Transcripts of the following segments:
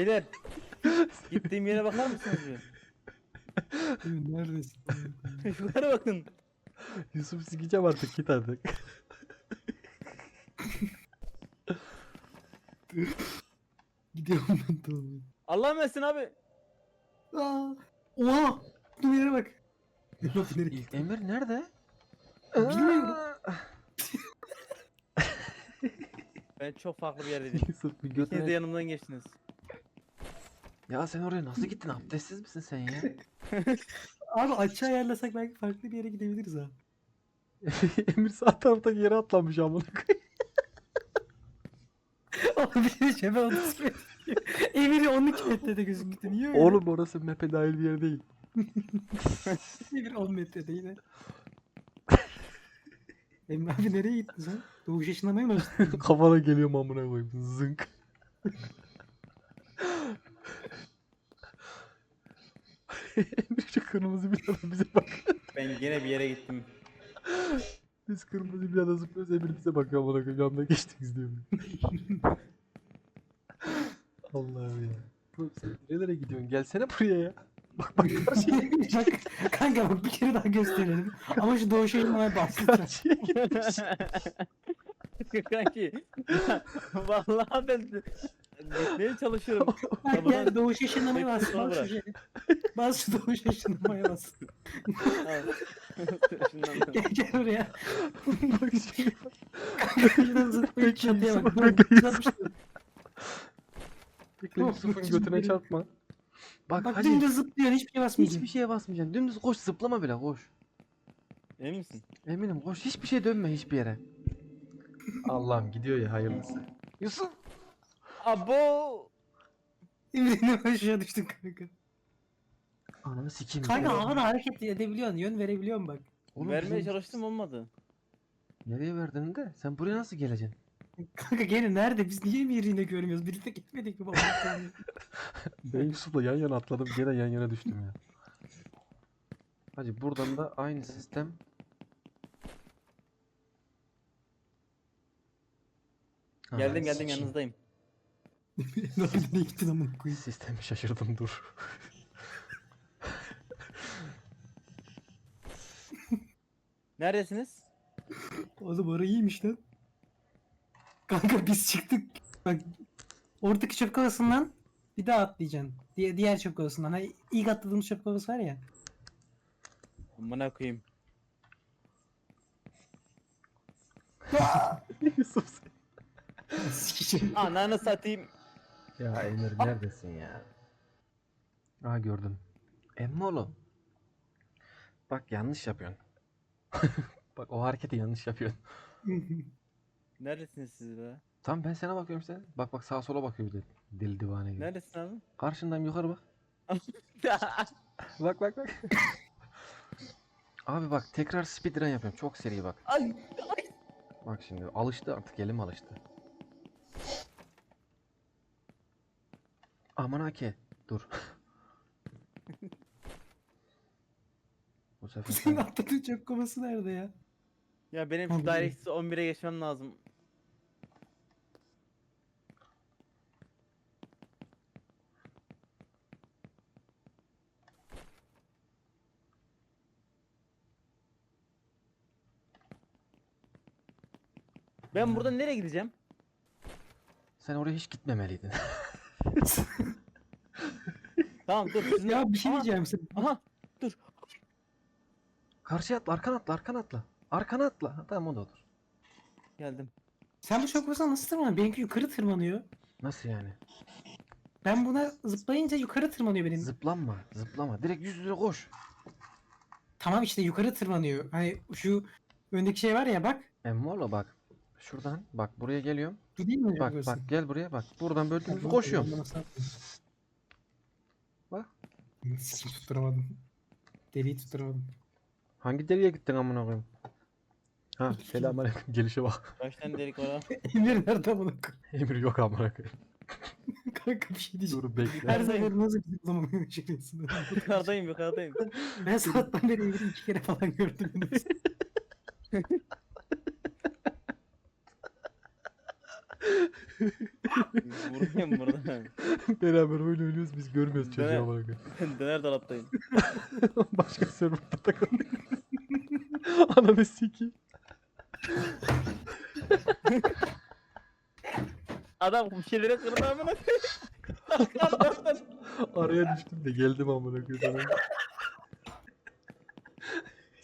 Beyler. Gittiğim yere bakar mısınız bir? Neredesin? Yukarı bakın. Yusuf sikeceğim artık git artık. Gidiyorum ben tamam. Allah versin abi. Aa! Oha! Dur yere bak. Yok nereye Emir nerede? Bilmiyorum. Ben çok farklı bir yerdeydim. Yusuf bir İkiniz de götüne... yanımdan geçtiniz. Ya sen oraya nasıl gittin? Abdestsiz misin sen ya? Abi açı ayarlasak belki farklı bir yere gidebiliriz ha. Emir sağ taraftaki yere atlamış amına koyayım. Abi bir de cebe 30 metre. Emir'i 12 metrede gözüktü. Niye öyle? Oğlum orası map'e dahil bir yer değil. Emir 10 metrede yine. Emre abi nereye gittin sen? Doğuş yaşınlamaya mı başladın? Kafana geliyor amına koyayım. Zınk. Şu kırmızı bir adam bize bak. Ben gene bir yere gittim. Biz kırmızı bir adam zıplıyoruz Emir bize bakıyor amına koyayım. Yanına geçtik izliyor. Allah'ım ya. Oğlum sen nerelere gidiyorsun? Gelsene buraya ya. Bak bak karşıya, Bak, kanka bak bir kere daha gösterelim. Ama şu doğuş yaşınlamaya bahsedeceğim. karşıya gitmiş. Kanki. Vallahi ben gitmeye çalışıyorum. Bak gel doğuş yaşınlamaya bas. Bas şu bırak. şeye. Bas şu doğuş yaşınlamaya bas. Al. Şundan- Gel gel oraya. bak şimdi. Şuradan zıplayıp çatıya bak. Dur, zıplamıştım. Bekle Yusuf'un götüne çarpma. Bak, Bak hadi. dümdüz zıplıyorsun hiçbir şey basmayacaksın. Hiçbir şeye basmayacaksın. Dümdüz koş zıplama bile koş. Emin misin? Eminim koş hiçbir şey dönme hiçbir yere. Allah'ım gidiyor ya hayırlısı. Yusuf. Abo. Emre'nin aşağı düştün kanka. Ananı sikeyim. Kanka havada hareket edebiliyorsun, yön verebiliyorsun bak. oğlum Vermeye bizim- çalıştım olmadı. Nereye verdin de? Sen buraya nasıl geleceksin? Kanka gene nerede? Biz niye birine görmüyoruz? Birlikte gitmedik mi baba? Ben Yusuf'la yan yana atladım gene yan yana düştüm ya. Hacı buradan da aynı sistem. Geldim geldim sikeyim. yanınızdayım. Nerede gittin amına koyayım? Sistemi şaşırdım dur. Neredesiniz? Oğlum orayı iyiymiş lan. Kanka biz çıktık. Bak oradaki çöp kovasından bir daha atlayacaksın. Diğer, diğer çöp kovasından. Hani ilk atladığımız çöp kovası var ya. Amına koyayım. Yusuf. Ananı satayım. Ya Emir neredesin ya? Aa gördüm. Emmi oğlum. Bak yanlış yapıyorsun. Bak o hareketi yanlış yapıyorsun. Neredesiniz siz be? Tamam ben sana bakıyorum sen. Bak bak sağa sola bakıyor bir de. Deli divane gibi. Neredesin abi? Karşından yukarı bak. Bak bak bak. Abi bak tekrar speedrun yapıyorum. Çok seri bak. Ay. Bak şimdi alıştı artık elim alıştı. Aman hake. Dur. Bu sefer Senin sen- atladığın çöp kovası nerede ya? Ya benim şu Direx'i 11'e geçmem lazım. Ben buradan nereye gideceğim? sen oraya hiç gitmemeliydin. Tamam dur. Sizin... ya bir şey Aha, diyeceğim sen. Aha. Karşıya atla, arkana atla, arkana atla. Arkana atla. Ha, Tamam o da olur. Geldim. Sen bu çöp kovasına nasıl tırmanıyorsun? Benimki yukarı tırmanıyor. Nasıl yani? Ben buna zıplayınca yukarı tırmanıyor benim. Zıplanma, zıplama. Direkt yüz yüze koş. Tamam işte yukarı tırmanıyor. Hani şu öndeki şey var ya bak. Emmoğlu bak. Şuradan bak buraya geliyorum. Bu değil mi? Bak bak gel buraya bak. Buradan böyle koşuyorum. Bak. Tutturamadım. Deliği tutturamadım. Hangi deliğe gittin amına koyayım? Ha selamünaleyküm gelişe bak. Kaç tane delik var ha? Emir nerede bunu? Emir yok amına koyayım. Kanka bir şey diyeceğim. Dur bekle. Her sefer nasıl bir zaman şakasın. yukarıdayım yukarıdayım. ben sabahtan beri Emir'i iki kere falan gördüm. Vurayım burada. Beraber oyun oynuyoruz biz görmüyoruz çocuğu Döner- amına koyayım. Döner dolaptayım. Başka serverda takıldık. Ananı sikeyim. Adam bir şeylere kırdı amına koyayım. Araya düştüm de geldim amına koyayım.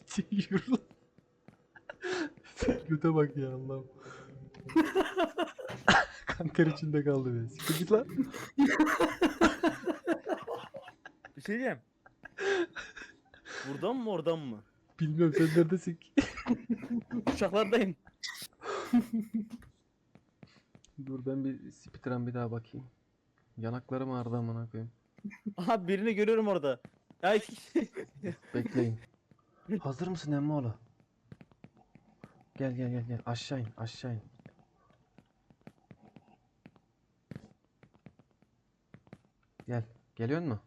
Çek yürü lan. Göte bak ya Allah'ım. Kanter içinde kaldı be. Siktir git lan. Bir şey diyeyim. Buradan mı oradan mı? Bilmiyorum sen neredesin ki? Uçaklardayım. Dur ben bir speedrun bir daha bakayım. Yanaklarım ağrıdı amına koyayım. Aha birini görüyorum orada. Kişi. Bekleyin. Hazır mısın Emmoğlu? Gel gel gel gel aşağı in aşağı in. Gel. Geliyor mu?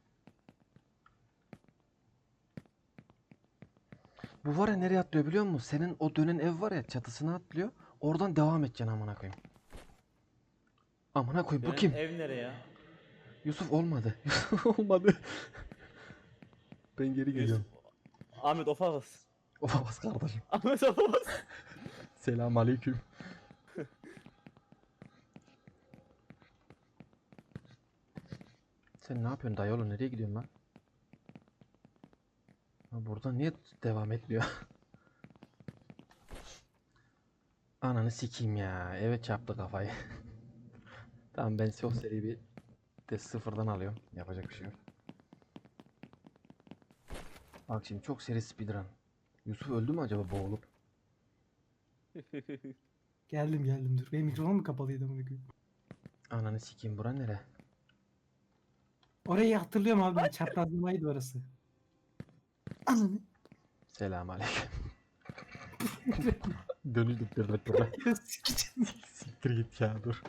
Bu var ya nereye atlıyor biliyor musun? Senin o dönen ev var ya çatısına atlıyor. Oradan devam edeceksin amına koyayım. Amına koyayım bu Benim kim? Ev nereye ya? Yusuf olmadı. Yusuf olmadı. Ben geri geliyorum. Ahmet Ofavas. Oha bas kardeşim. Ahmet Ofavas. Selam aleyküm. Sen ne yapıyorsun dayı oğlum? Nereye gidiyorsun lan? Ha, burada niye devam etmiyor? Ananı sikeyim ya. Eve çarptı kafayı. tamam ben çok seri bir de sıfırdan alıyorum. Yapacak bir şey yok. Bak şimdi çok seri speedrun. Yusuf öldü mü acaba boğulup? Geldim geldim dur. Benim mikrofonum mu kapalıydı koyayım? Ananı sikeyim bura nere? Orayı hatırlıyorum abi. Çaprazlamaydı orası. Ananı. Selam aleyküm. Dönüldük. Ya sikeceğim. Siktir git ya dur.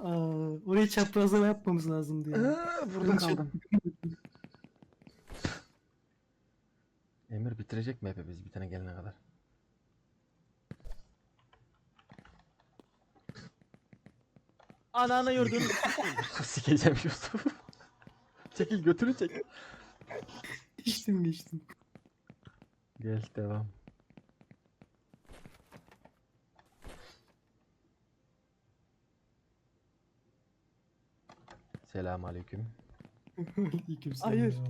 Aa, orayı çaprazlama yapmamız lazımdı ya. burada kaldım. Emir bitirecek mi hepimiz bitene gelene kadar? Ananı yurdun. Sikeceğim Yusuf. Çekil götünü çek. Geçtim geçtim. Gel devam. Selam aleyküm. Aleykümselam Hayır. ya.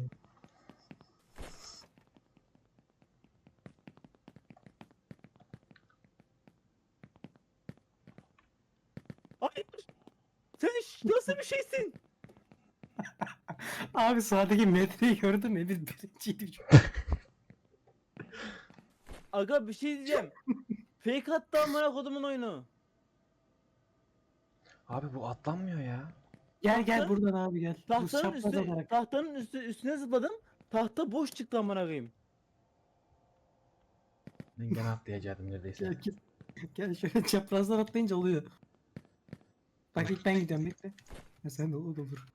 Hayır. Sen ş- nasıl bir şeysin? Abi sağdaki metreyi gördün mü? Biz birinciydik. Aga bir şey diyeceğim. Fake attı amına kodumun oyunu. Abi bu atlanmıyor ya. Gel gel buradan abi gel. Bu Tahtanın üstü, olarak. tahtanın üstü, üstüne zıpladım. Tahta boş çıktı amına koyayım. Ben gene atlayacaktım neredeyse. Gel, gel. gel şöyle çaprazdan atlayınca oluyor. Bak ilk ben gidiyorum bekle. Ya sen de o da olur.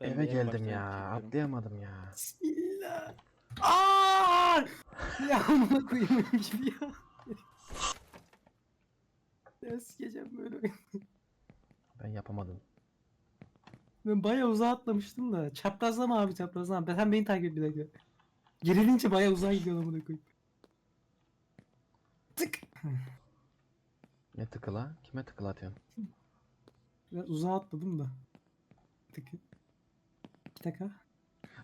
Ben Eve en geldim baştan ya. çekiyorum. Atlayamadım ya. Bismillah. Aa! Ya amına koyayım gibi ya. Ya sikeceğim böyle. Ben yapamadım. Ben bayağı uzağa atlamıştım da. Çaprazlama abi çaprazlama. Ben sen beni takip et bir dakika. Gerilince bayağı uzağa gidiyor amına koyayım. Tık. Ne tıkıla? Kime tıkıla atıyorsun? Biraz uzağa atladım da. Tık. Bir dakika.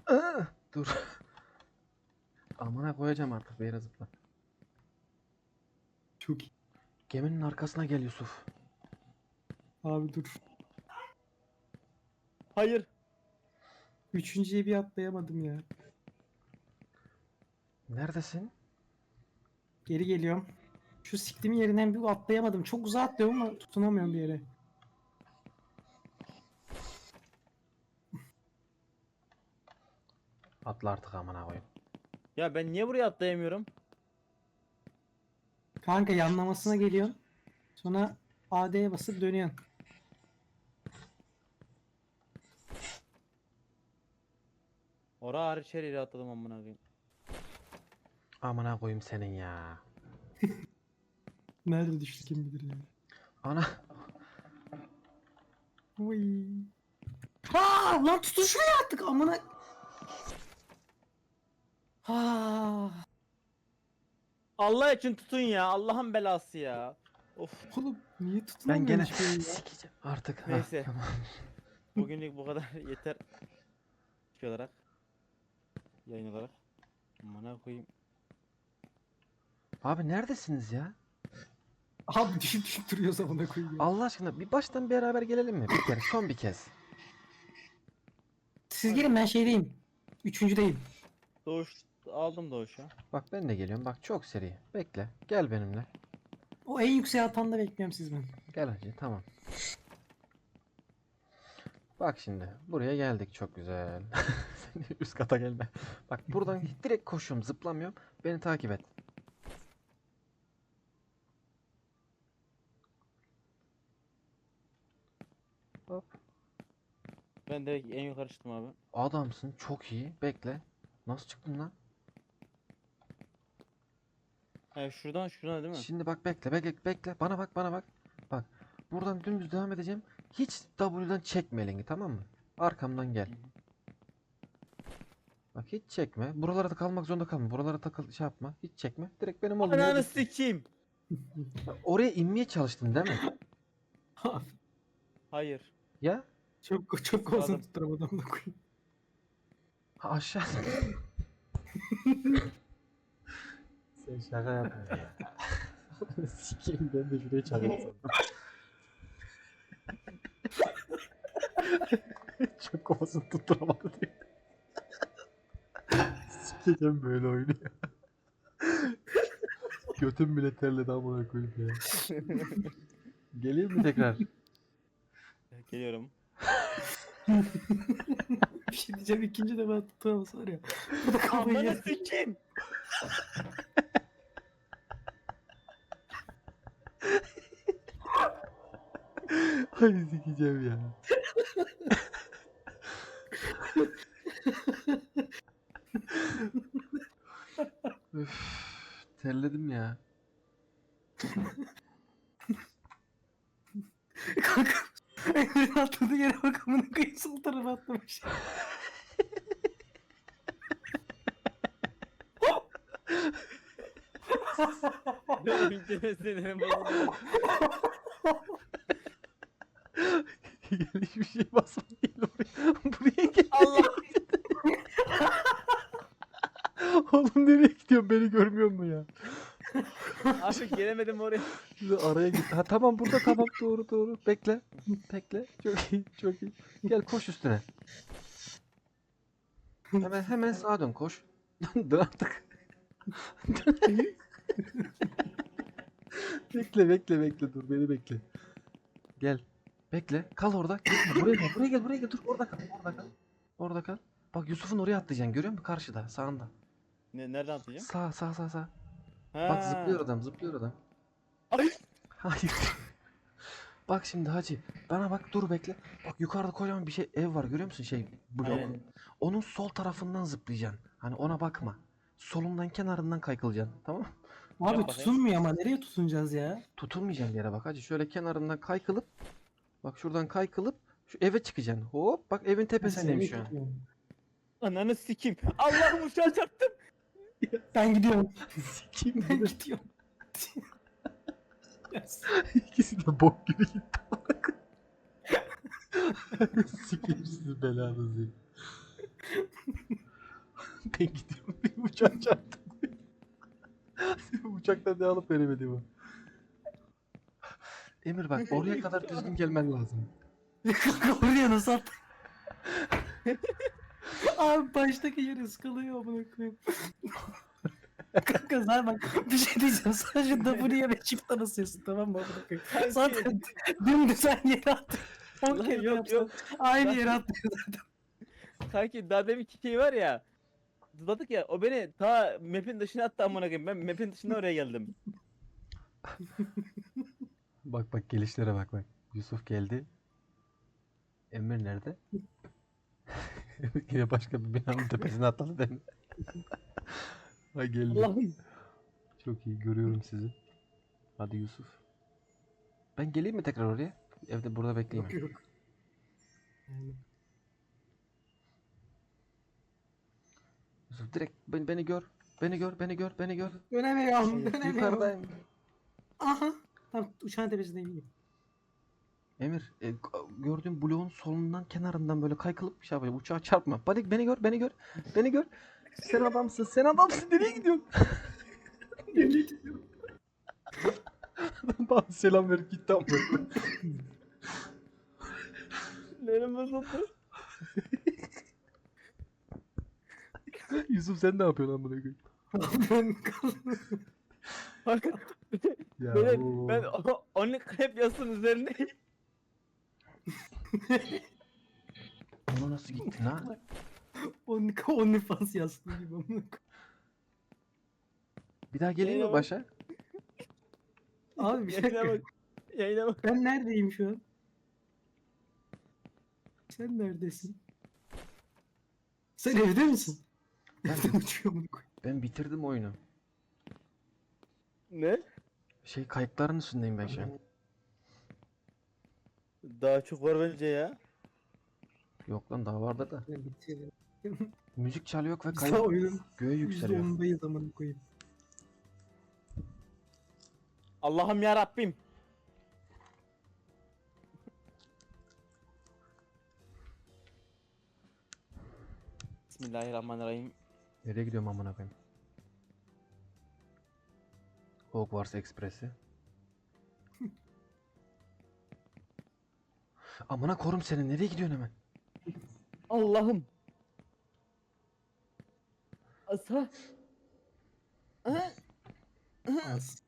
Aa, dur. Amına koyacağım artık bir yere zıpla. Çok iyi. Geminin arkasına gel Yusuf. Abi dur. Hayır. Üçüncüye bir atlayamadım ya. Neredesin? Geri geliyorum. Şu siktimin yerinden bir atlayamadım. Çok uzağa atlıyorum ama tutunamıyorum bir yere. Atla artık amına koyayım. Ya ben niye buraya atlayamıyorum? Kanka yanlamasına geliyorsun. Sonra AD'ye basıp dönüyorsun. Ora hariç her yere atladım amına koyayım. Amına koyayım senin ya. Nerede düştü kim bilir ya. Ana. Uy. Ha lan tutun şuraya attık amına. Ha. Allah için tutun ya. Allah'ın belası ya. Of. Oğlum niye Ben tutunamıyorsun gene hiçbir yere ya? sikeceğim artık. Ha, Neyse. tamam. Bugünlük bu kadar yeter. Şey olarak. Yayın olarak. Amına koyayım. Abi neredesiniz ya? Abi düşüp düşüp duruyoruz amına koyayım. ya. Allah aşkına bir baştan beraber gelelim mi? Bir kere son bir kez. Siz gelin ben şeydeyim. Üçüncüdeyim. Doğuş aldım doğuşu. Bak ben de geliyorum. Bak çok seri. Bekle. Gel benimle. O en yüksek atanda bekliyorum siz ben. Gel hacı tamam. Bak şimdi buraya geldik çok güzel. Sen üst kata gelme. Bak buradan direkt koşuyorum zıplamıyorum. Beni takip et. Hop. Ben direkt en yukarı çıktım abi. Adamsın çok iyi. Bekle. Nasıl çıktın lan? Ha, şuradan şuradan değil mi? Şimdi bak bekle bekle bekle. Bana bak bana bak. Bak. Buradan dümdüz devam edeceğim. Hiç W'dan çekme elini tamam mı? Arkamdan gel. Bak hiç çekme. Buralara da kalmak zorunda kalma. Buralara takıl şey yapma. Hiç çekme. Direkt benim yere Ananı sikeyim. Oraya inmeye çalıştın değil mi? Hayır. Ya? çok çok Adam- tutturamadım amına koyayım. Ha, aşağı. Sen şaka yapma ya. Sikeyim ben de şuraya çakayım Çok kafasını tutturamadı diye. Sikeceğim böyle oyunu ya. Götüm bile terledi amına koyayım ya. Geleyim mi tekrar? Geliyorum. Bir şey diyeceğim ikinci de ben tutamasa var ya. Yer. sikeyim. Ay sikeceğim ya. Üf, terledim ya. Kanka. Emre'nin atladığı yere bak amına koyayım sol tarafa atlamış. Benim Gel hiçbir şey basma gel oraya. Buraya gel. Allah. Oğlum nereye gidiyorsun beni görmüyor musun ya? Abi gelemedim oraya. Araya git. Ha tamam burada tamam doğru doğru. Bekle. Bekle. Çok iyi çok iyi. Gel koş üstüne. Hemen hemen sağa dön koş. Dur artık. bekle bekle bekle dur beni bekle. Gel. Bekle. Kal orada. Gitme. Buraya gel. Buraya gel. Buraya gel. Dur orada kal. Orada kal. Orada kal. Bak Yusuf'un oraya atlayacaksın. Görüyor musun? Karşıda. Sağında. Ne, nereden atlayacağım? Sağ sağ sağ sağ. Ha. Bak zıplıyor adam. Zıplıyor adam. Ay. Hayır. Bak şimdi hacı. Bana bak dur bekle. Bak yukarıda kocaman bir şey ev var görüyor musun şey blok. Aynen. Onun sol tarafından zıplayacaksın. Hani ona bakma. Solundan kenarından kaykılacaksın. Tamam mı? Abi tutunmuyor ama nereye tutunacağız ya? Tutulmayacaksın yere bak hacı. Şöyle kenarından kaykılıp bak şuradan kaykılıp şu eve çıkacaksın. Hop bak evin tepesindeyim şu an. Ananı sikeyim. Allah'ım uçağa çarptım. Ben gidiyorum. Sikeyim Ben gidiyorum. İkisi de bok gibi gitti. Sikeyim sizi belanızı. ben gidiyorum. Bir uçak çarptı. Uçaktan ne alıp veremedi bu. Emir bak oraya kadar düzgün gelmen lazım. Oraya nasıl at? Abi baştaki yer ıskalıyor amına koyayım. Kanka zaten bak bir şey diyeceğim sadece W'ye ve çift basıyorsun tamam mı amına koyayım. Zaten dümdüz aynı yere attın. 10 Lan kere yok, yok. Aynı yere atlıyor zaten. Kanki daha demin şey var ya. Zıpladık ya o beni ta map'in dışına attı amına koyayım. Ben map'in dışına oraya geldim. Bak bak gelişlere bak bak. Yusuf geldi. Emir nerede? Yine başka bir binanın tepesine atladı değil mi? Ha geldi. Allah'ım. Çok iyi görüyorum sizi. Hadi Yusuf. Ben geleyim mi tekrar oraya? Evde burada bekleyeyim. Yok yok. Yani, Yusuf direkt beni, beni gör. Beni gör, beni gör, beni gör. dönemiyorum, dönemiyorum. Yukarıdayım. Aha. Tamam uçağın tepesindeyim. Emir, e, gördüğüm bloğun solundan kenarından böyle kaykılıp bir şey yapacağım. Uçağa çarpma. Beni, beni gör, beni gör. Beni gör. Sen adamsın, sen adamsın. Nereye gidiyorsun? Bana selam ver gitti ama. Lerim bozuldu. Yusuf sen ne yapıyorsun amına koyayım? ben Ya ben, oo. ben o- only krep üzerindeyim. Ona nasıl gittin ha? Only, OnlyFans yazdığı gibi amına koyayım. Bir daha geleyim mi Eyvah. başa? Abi bir Yayına dakika. bak. Yayına bak. Ben neredeyim şu an? Sen neredesin? Sen evde misin? Ben, Evde uçuyor amına koyayım. ben bitirdim oyunu. Ne? Şey kayıkların üstündeyim ben şu an. Daha çok var bence ya. Yok lan daha vardı da. Bitirdim. Müzik çalıyor ve Biz daha kayık oyunun göğe yükseliyor. %10'dayız amına koyayım. Allah'ım ya Rabbim. Bismillahirrahmanirrahim. Nereye gidiyorum amına koyayım? Hogwarts Express'i. amına korum seni. Nereye gidiyorsun hemen? Allah'ım. Asa. Ha? Az.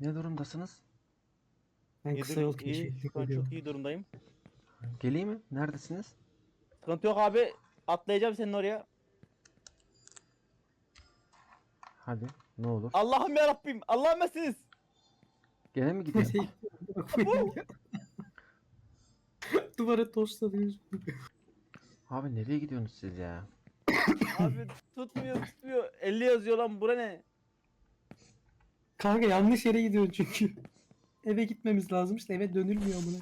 Ne durumdasınız? Ben İyi kısa yol iyi, Şu an çok iyi durumdayım. Geleyim mi? Neredesiniz? Sıkıntı yok abi. Atlayacağım senin oraya. Hadi. Ne olur. Allah'ım ya Rabbim. Allah'ım esiniz. Gene mi ya. Duvara tosladınız. Abi nereye gidiyorsunuz siz ya? Abi tutmuyor tutmuyor. 50 yazıyor lan bura ne? Kanka yanlış yere gidiyorsun çünkü. Eve gitmemiz lazım işte eve dönülmüyor amına.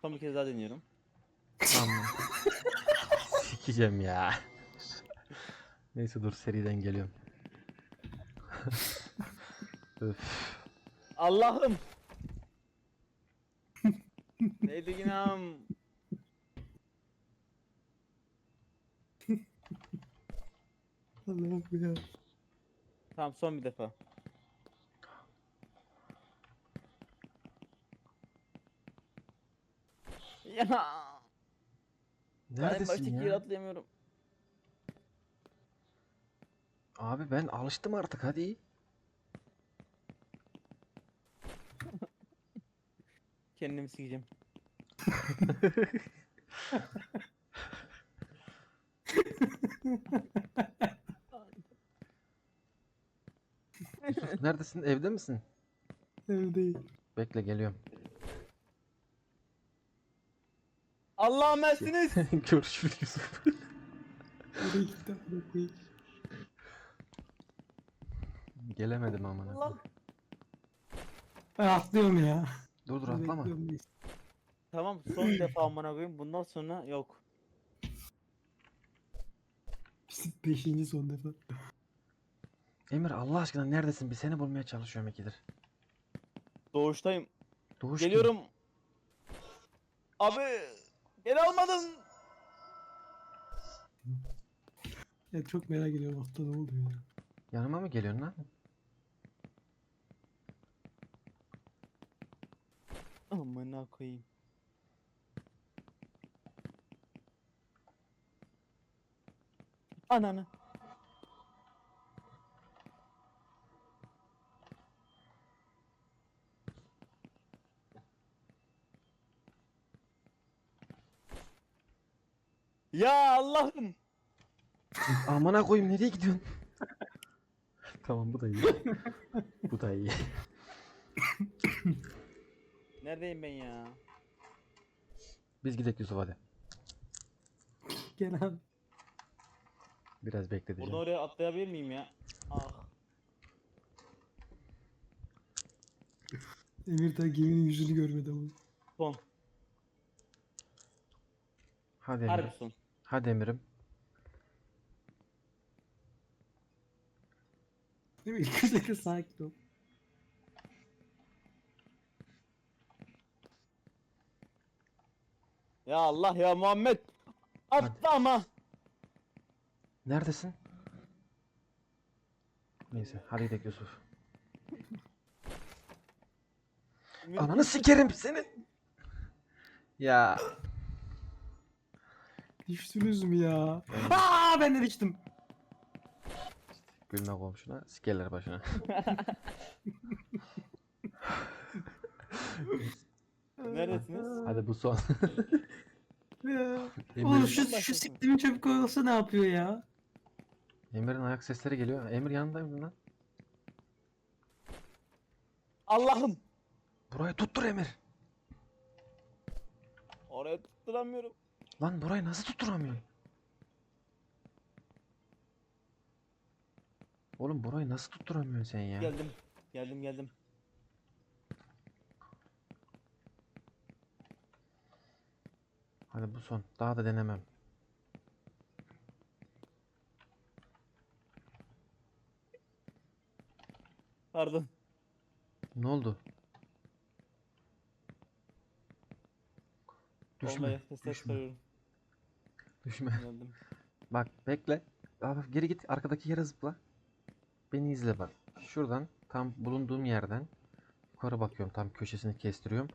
Son bir kez daha deniyorum. Tamam. Sikeceğim ya. Neyse dur seriden geliyorum. Öf. Allah'ım. Neydi günahım? Allah'ım ya. Tamam son bir defa. Ya. Ben Neredesin baştaki yere ya? atlayamıyorum. Abi ben alıştım artık hadi. Kendimi sikeceğim. Neredesin? Evde misin? Evdeyim. Bekle geliyorum. Allah'ım esiniz. Görüşürüz Yusuf. Gelemedim amına. Allah. koyayım. Ben atlıyorum ya. Dur dur atlama. Tamam son defa amına koyayım. Bundan sonra yok. Beşinci son defa. Emir Allah aşkına neredesin? Bir seni bulmaya çalışıyorum ikidir. Doğuştayım. Doğuş? Geliyorum. Abi geri almadın. Ya çok merak ediyorum hafta ne oluyor ya. Yanıma mı geliyorsun lan? Amına koyayım. Ananı. Ya Allah'ım. Amına koyayım nereye gidiyorsun? tamam bu da iyi. bu da iyi. Neredeyim ben ya? Biz gidelim Yusuf hadi. Gel abi. Biraz bekleteceğim. Buradan oraya atlayabilir miyim ya? Ah. Emir daha geminin yüzünü görmedi ama. Son. Hadi Harbi Emir. son. Hadi Emir'im. Değil mi? İlk önce sakin ol. Ya Allah ya Muhammed. Atla ama. Neredesin? Neyse hadi gidelim Yusuf. Ananı sikerim senin. Ya. Düştünüz mü ya? Aa ben de düştüm. Gülme komşuna sikerler başına. Neredesiniz? Hadi bu son. Ya. Oğlum şu, şu siktimin çöp koyulsa ne yapıyor ya? Emir'in ayak sesleri geliyor. Emir yanındayım lan. Allah'ım. Burayı tuttur Emir. Oraya tutturamıyorum. Lan burayı nasıl tutturamıyorsun? Oğlum burayı nasıl tutturamıyorsun sen ya? Geldim. Geldim geldim. Hadi bu son. Daha da denemem. Pardon. Ne oldu? Düşme. Sesler düşme. Düşme. Geldim. Bak bekle. Abi geri git arkadaki yere zıpla. Beni izle bak. Şuradan tam bulunduğum yerden yukarı bakıyorum. Tam köşesini kestiriyorum.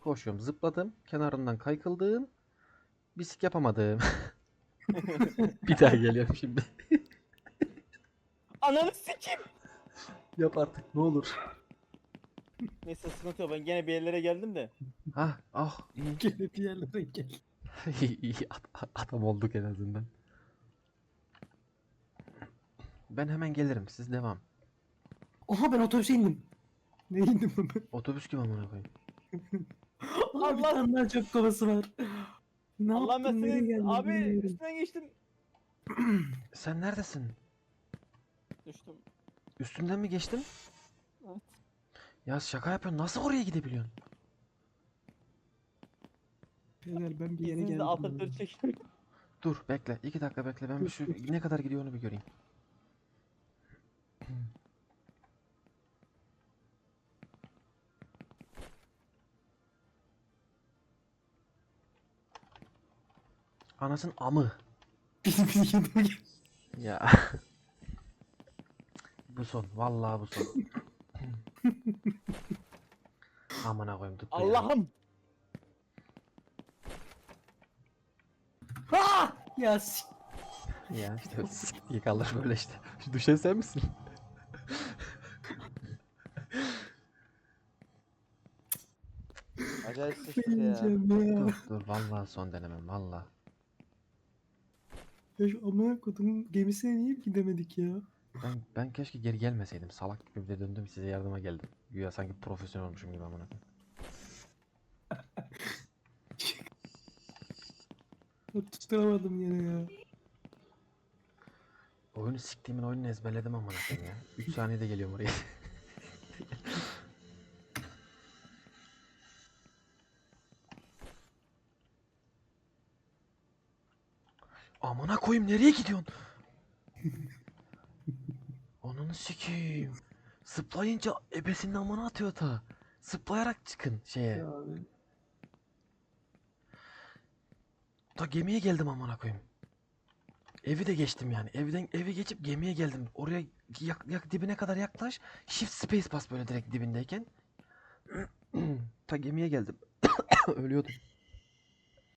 Koşuyorum. Zıpladım. Kenarından kaykıldım. Bisik yapamadım. Bir daha geliyorum şimdi. Ananı sikeyim. Yap artık ne olur. Neyse sıkıntı yok. Ben gene bir yerlere geldim de. Ha ah iyi. Gene bir yerlere gel. Adam olduk en azından. Ben hemen gelirim. Siz devam. Oha ben otobüse indim. Ne indim ben? Otobüs gibi amına koyayım. Allah bir Allah! tane daha çöp kovası var. Ne Allah nereye geldim Abi bilmiyorum. üstüne geçtim. Sen neredesin? Düştüm. Üstünden mi geçtin? Evet. Ya şaka yapıyorsun. Nasıl oraya gidebiliyorsun? Beyler ben bir yere İzninizle geldim. atatürk çekin. Dur bekle. iki dakika bekle. Ben bir şu ne kadar gidiyor onu bir göreyim. Anasın amı. Gel. Ya. bu son. Vallahi bu son. Amına koyayım tuttu ya. Allah'ım. Ha! Ya s- Ya işte s**k kalır böyle işte. Şu düşen sen misin? Acayip sıçtık ya. yiyeceğim ya. dur dur vallahi son denemem vallahi. Ya şu amına kodum gemisine niye gidemedik ya? Ben ben keşke geri gelmeseydim. Salak gibi bir de döndüm size yardıma geldim. Güya sanki profesyonel olmuşum gibi amına koyayım. Tutturamadım yine ya. Oyunu siktiğimin oyununu ezberledim koyayım ya. 3 saniyede geliyorum oraya. Amına koyayım nereye gidiyorsun? Ananı sikeyim. Zıplayınca ebesinin amına atıyor ta. Zıplayarak çıkın şeye. Ya abi. Ta gemiye geldim amına koyayım. Evi de geçtim yani. Evden evi geçip gemiye geldim. Oraya yak, yak dibine kadar yaklaş. Shift space bas böyle direkt dibindeyken. Ta gemiye geldim. Ölüyordum.